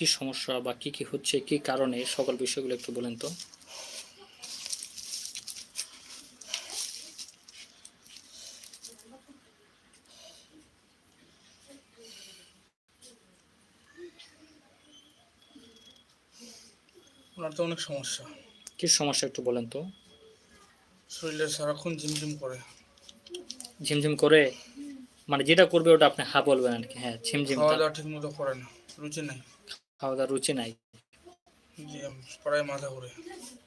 কি সমস্যা বা কি কি হচ্ছে কি কারণে সকল বিষয়গুলো একটু বলেন তো। ওনার তো অনেক সমস্যা। কি সমস্যা একটু বলেন তো। শরীরে সারাক্ষণ ঝিমঝিম করে। ঝিমঝিম করে? মানে যেটা করবে ওটা আপনি হা বলবেন আর কি হ্যাঁ ঝিমঝিম খাওয়া দাওয়া ঠিক মতো করে না রুচি নাই। খাওয়া দাওয়ার রুচি নাই। প্রায় মাথা ঘুরে।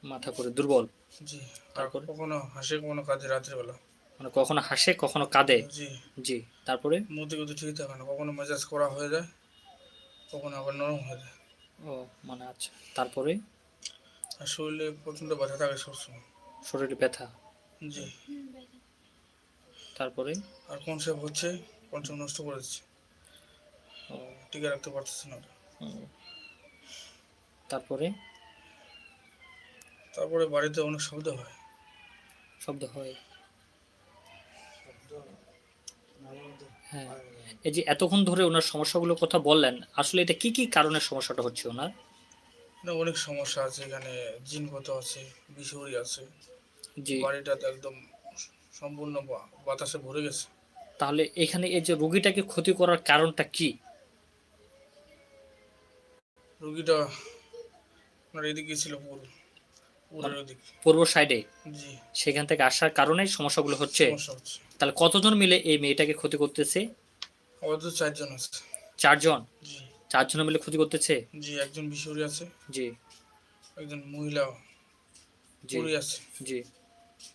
মাথা করে দুর্বল। জি তারপরে? কখনো হাসে কখনো কাঁদে রাত্রিবেলা। মানে কখনো হাসে কখনো কাঁদে? জি। জি তারপরে? মধ্যে কিন্তু ঠিক থাকে না কখনো মেজাজ করা হয়ে যায় কখনো আবার নরম হয়ে যায়। ও মানে আচ্ছা তারপরে? আর শরীরে প্রচণ্ড ব্যথা থাকে সবসময়। শরীরে ব্যথা? জি। তারপরে? আর কনসেপ্ট হচ্ছে? কনসেপ্ট নষ্ট করে দিচ্ছে। ও, টিকে রাখতে পারতেছে না। তারপরে? তারপরে বাড়িতে অনেক শব্দ হয়। শব্দ হয়। হ্যাঁ। এই যে এতক্ষণ ধরে ওনার সমস্যাগুলোর কথা বললেন আসলে এটা কি কি কারণে সমস্যাটা হচ্ছে ওনার? না অনেক সমস্যা আছে এখানে জিনগত আছে বিষহরি আছে। জি। বাড়িটাতে একদম সম্পূর্ণ বাতাসে ভরে গেছে। তাহলে এখানে এই যে রোগীটাকে ক্ষতি করার কারণটা কি? রুগীটা আপনার এদিকে ছিল পুর পূর্ব সাইডে? জি। সেখান থেকে আসার কারণে সমস্যাগুলো হচ্ছে? তাহলে কতজন মিলে এই মেয়েটাকে ক্ষতি করতেছে? আমাদের চারজন আছে। চারজন? জি। চারজন মিলে ক্ষতি করতেছে? জি একজন বিষহরি আছে। জি। একজন মহিলা জি। আছে। জি।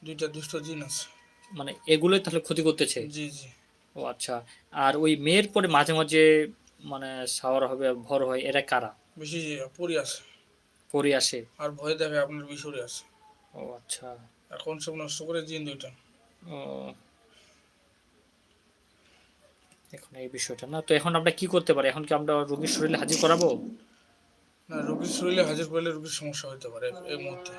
দুইটা দুষ্ট জিন আছে। মানে এগুলোই তাহলে ক্ষতি করতেছে? জি জি। ও আচ্ছা। আর ওই মেয়ের পরে মাঝে মাঝে মানে শাওয়ার হবে ভর হয় এরা কারা? বেশি পুরী আছে। পরে আসে। আর ভয় দেখে আপনার বিষরে আসে। ও আচ্ছা। এখন সব নষ্ট করে জিন দুইটা। ও। এখন এই বিষয়টা না তো এখন আমরা কি করতে পারি? এখন কি আমরা রোগীর শরীরে হাজির করাবো? না রোগীর শরীরে হাজির করলে রোগীর সমস্যা হতে পারে এই মুহূর্তে।